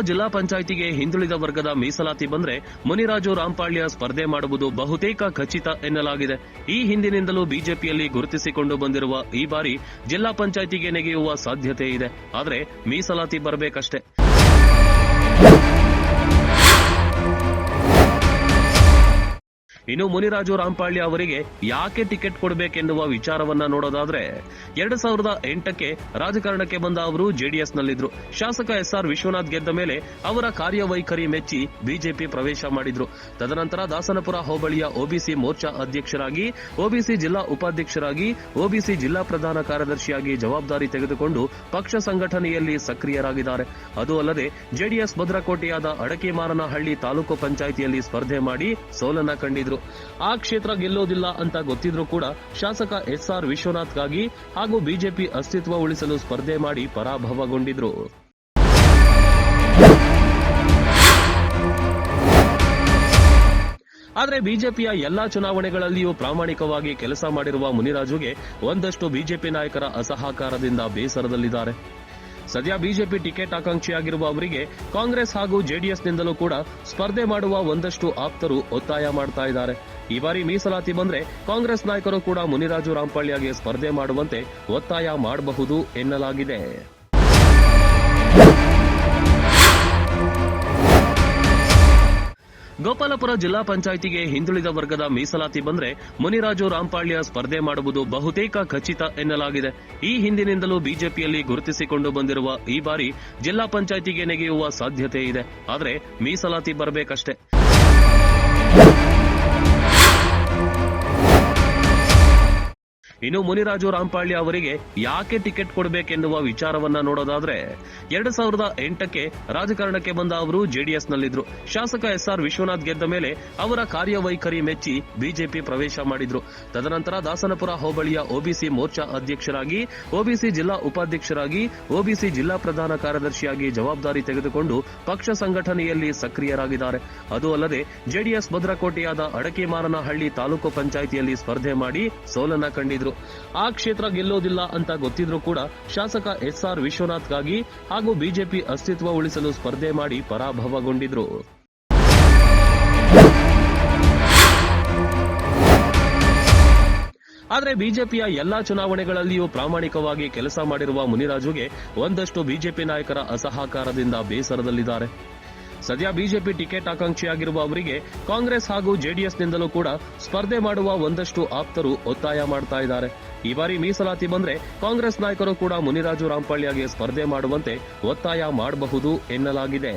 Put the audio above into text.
ಜಿಲ್ಲಾ ಪಂಚಾಯಿತಿಗೆ ಹಿಂದುಳಿದ ವರ್ಗದ ಮೀಸಲಾತಿ ಬಂದ್ರೆ ಮುನಿರಾಜು ರಾಂಪಾಳ್ಯ ಸ್ಪರ್ಧೆ ಮಾಡುವುದು ಬಹುತೇಕ ಖಚಿತ ಎನ್ನಲಾಗಿದೆ. ಈ ಹಿಂದಿನಿಂದಲೂ ಬಿಜೆಪಿಯಲ್ಲಿ ಗುರುತಿಸಿಕೊಂಡು ಬಂದಿರುವ ಈ ಬಾರಿ ಜಿಲ್ಲಾ ಪಂಚಾಯಿತಿಗೆ ನೆಗೆಯುವ ಸಾಧ್ಯತೆ ಇದೆ. ಆದರೆ ಮೀಸಲಾತಿ ಬರಬೇಕಷ್ಟೇ. ಇನ್ನು ಮುನಿರಾಜು ರಾಂಪಾಳ್ಯ ಅವರಿಗೆ ಯಾಕೆ ಟಿಕೆಟ್ ಕೊಡಬೇಕೆನ್ನುವ ವಿಚಾರವನ್ನ ನೋಡೋದಾದ್ರೆ ಎರಡ್ ಸಾವಿರದ ಎಂಟಕ್ಕೆ ರಾಜಕಾರಣಕ್ಕೆ ಬಂದ ಅವರು ಜೆಡಿಎಸ್ ನಲ್ಲಿದ್ರು ಶಾಸಕ ಎಸ್ ಆರ್ ವಿಶ್ವನಾಥ್ ಗೆದ್ದ ಮೇಲೆ ಅವರ ಕಾರ್ಯವೈಖರಿ ಮೆಚ್ಚಿ ಬಿಜೆಪಿ ಪ್ರವೇಶ ಮಾಡಿದ್ರು. ತದನಂತರ ದಾಸನಪುರ ಹೋಬಳಿಯ ಒಬಿಸಿ ಮೋರ್ಚಾ ಅಧ್ಯಕ್ಷರಾಗಿ, ಒಬಿಸಿ ಜಿಲ್ಲಾ ಉಪಾಧ್ಯಕ್ಷರಾಗಿ, ಒಬಿಸಿ ಜಿಲ್ಲಾ ಪ್ರಧಾನ ಕಾರ್ಯದರ್ಶಿಯಾಗಿ ಜವಾಬ್ದಾರಿ ತೆಗೆದುಕೊಂಡು ಪಕ್ಷ ಸಂಘಟನೆಯಲ್ಲಿ ಸಕ್ರಿಯರಾಗಿದ್ದಾರೆ. ಅದು ಅಲ್ಲದೆ ಜೆಡಿಎಸ್ ಭದ್ರಕೋಟೆಯಾದ ಅಡಕೆಮಾರನಹಳ್ಳಿ ತಾಲೂಕು ಪಂಚಾಯಿತಿಯಲ್ಲಿ ಸ್ಪರ್ಧೆ ಮಾಡಿ ಸೋಲನ್ನ ಕಂಡಿದ್ರು. ಆ ಕ್ಷೇತ್ರ ಗೆಲ್ಲೋದಿಲ್ಲ ಅಂತ ಗೊತ್ತಿದ್ರೂ ಕೂಡ ಶಾಸಕ ಎಸ್ಆರ್ ವಿಶ್ವನಾಥ್ಗಾಗಿ ಹಾಗೂ ಬಿಜೆಪಿ ಅಸ್ತಿತ್ವ ಉಳಿಸಲು ಸ್ಪರ್ಧೆ ಮಾಡಿ ಪರಾಭವಗೊಂಡಿದ್ರು. ಆದರೆ ಬಿಜೆಪಿಯ ಎಲ್ಲಾ ಚುನಾವಣೆಗಳಲ್ಲಿಯೂ ಪ್ರಾಮಾಣಿಕವಾಗಿ ಕೆಲಸ ಮಾಡಿರುವ ಮುನಿರಾಜುಗೆ ಒಂದಷ್ಟು ಬಿಜೆಪಿ ನಾಯಕರ ಅಸಹಕಾರದಿಂದ ಬೇಸರದಲ್ಲಿದ್ದಾರೆ. ಸದ್ಯ ಬಿಜೆಪಿ ಟಿಕೆಟ್ ಆಕಾಂಕ್ಷಿಯಾಗಿರುವ ಅವರಿಗೆ ಕಾಂಗ್ರೆಸ್ ಹಾಗೂ ಜೆಡಿಎಸ್ನಿಂದಲೂ ಕೂಡ ಸ್ಪರ್ಧೆ ಮಾಡುವ ಒಂದಷ್ಟು ಆಪ್ತರು ಒತ್ತಾಯ ಮಾಡ್ತಾ ಇದ್ದಾರೆ. ಈ ಬಾರಿ ಮೀಸಲಾತಿ ಬಂದ್ರೆ ಕಾಂಗ್ರೆಸ್ ನಾಯಕರು ಕೂಡ ಮುನಿರಾಜು ರಾಂಪಳ್ಳಿಯಾಗಿ ಸ್ಪರ್ಧೆ ಮಾಡುವಂತೆ ಒತ್ತಾಯ ಮಾಡಬಹುದು ಎನ್ನಲಾಗಿದೆ. ಗೋಪಾಲಪುರ ಜಿಲ್ಲಾ ಪಂಚಾಯಿತಿಗೆ ಹಿಂದುಳಿದ ವರ್ಗದ ಮೀಸಲಾತಿ ಬಂದ್ರೆ ಮುನಿರಾಜು ರಾಂಪಾಳ್ಯ ಸ್ಪರ್ಧೆ ಮಾಡುವುದು ಬಹುತೇಕ ಖಚಿತ ಎನ್ನಲಾಗಿದೆ. ಈ ಹಿಂದಿನಿಂದಲೂ ಬಿಜೆಪಿಯಲ್ಲಿ ಗುರುತಿಸಿಕೊಂಡು ಬಂದಿರುವ ಈ ಬಾರಿ ಜಿಲ್ಲಾ ಪಂಚಾಯಿತಿಗೆ ನೆಗೆಯುವ ಸಾಧ್ಯತೆ ಇದೆ. ಆದರೆ ಮೀಸಲಾತಿ ಬರಬೇಕಷ್ಟೇ. ಇನ್ನು ಮುನಿರಾಜು ರಾಂಪಾಳ್ಯ ಅವರಿಗೆ ಯಾಕೆ ಟಿಕೆಟ್ ಕೊಡಬೇಕೆನ್ನುವ ವಿಚಾರವನ್ನ ನೋಡೋದಾದ್ರೆ ಎರಡ್ ಸಾವಿರದ ಎಂಟಕ್ಕೆ ರಾಜಕಾರಣಕ್ಕೆ ಬಂದ ಅವರು ಜೆಡಿಎಸ್ ನಲ್ಲಿದ್ರು ಶಾಸಕ ಎಸ್ಆರ್ ವಿಶ್ವನಾಥ್ ಗೆದ್ದ ಮೇಲೆ ಅವರ ಕಾರ್ಯವೈಖರಿ ಮೆಚ್ಚಿ ಬಿಜೆಪಿ ಪ್ರವೇಶ ಮಾಡಿದ್ರು. ತದನಂತರ ದಾಸನಪುರ ಹೋಬಳಿಯ ಒಬಿಸಿ ಮೋರ್ಚಾ ಅಧ್ಯಕ್ಷರಾಗಿ ಒಬಿಸಿ ಜಿಲ್ಲಾ ಉಪಾಧ್ಯಕ್ಷರಾಗಿ ಒಬಿಸಿ ಜಿಲ್ಲಾ ಪ್ರಧಾನ ಕಾರ್ಯದರ್ಶಿಯಾಗಿ ಜವಾಬ್ದಾರಿ ತೆಗೆದುಕೊಂಡು ಪಕ್ಷ ಸಂಘಟನೆಯಲ್ಲಿ ಸಕ್ರಿಯರಾಗಿದ್ದಾರೆ. ಅದು ಅಲ್ಲದೆ ಜೆಡಿಎಸ್ ಭದ್ರಕೋಟೆಯಾದ ಅಡಕೆಮಾರನಹಳ್ಳಿ ತಾಲೂಕು ಪಂಚಾಯಿತಿಯಲ್ಲಿ ಸ್ಪರ್ಧೆ ಮಾಡಿ ಸೋಲನ್ನ ಕಂಡಿದ್ರು. ಆ ಕ್ಷೇತ್ರ ಗೆಲ್ಲೋದಿಲ್ಲ ಅಂತ ಗೊತ್ತಿದ್ರೂ ಕೂಡ ಶಾಸಕ ಎಸ್ ಆರ್ ವಿಶ್ವನಾಥ್ಗಾಗಿ ಹಾಗೂ ಬಿಜೆಪಿ ಅಸ್ತಿತ್ವ ಉಳಿಸಲು ಸ್ಪರ್ಧೆ ಮಾಡಿ ಪರಾಭವಗೊಂಡಿದ್ರು. ಆದರೆ ಬಿಜೆಪಿಯ ಎಲ್ಲಾ ಚುನಾವಣೆಗಳಲ್ಲಿಯೂ ಪ್ರಾಮಾಣಿಕವಾಗಿ ಕೆಲಸ ಮಾಡಿರುವ ಮುನಿರಾಜುಗೆ ಒಂದಷ್ಟು ಬಿಜೆಪಿ ನಾಯಕರ ಅಸಹಕಾರದಿಂದ ಬೇಸರದಲ್ಲಿದ್ದಾರೆ. ಸದ್ಯ ಬಿಜೆಪಿ ಟಿಕೆಟ್ ಆಕಾಂಕ್ಷಿಯಾಗಿರುವ ಅವರಿಗೆ ಕಾಂಗ್ರೆಸ್ ಹಾಗೂ ಜೆಡಿಎಸ್ನಿಂದಲೂ ಕೂಡ ಸ್ಪರ್ಧೆ ಮಾಡುವ ಒಂದಷ್ಟು ಆಪ್ತರು ಒತ್ತಾಯ ಮಾಡ್ತಾ ಇದ್ದಾರೆ. ಈ ಬಾರಿ ಮೀಸಲಾತಿ ಬಂದ್ರೆ ಕಾಂಗ್ರೆಸ್ ನಾಯಕರು ಕೂಡ ಮುನಿರಾಜು ರಾಂಪಳ್ಳಿಯಾಗಿ ಸ್ಪರ್ಧೆ ಮಾಡುವಂತೆ ಒತ್ತಾಯ ಮಾಡಬಹುದು ಎನ್ನಲಾಗಿದೆ.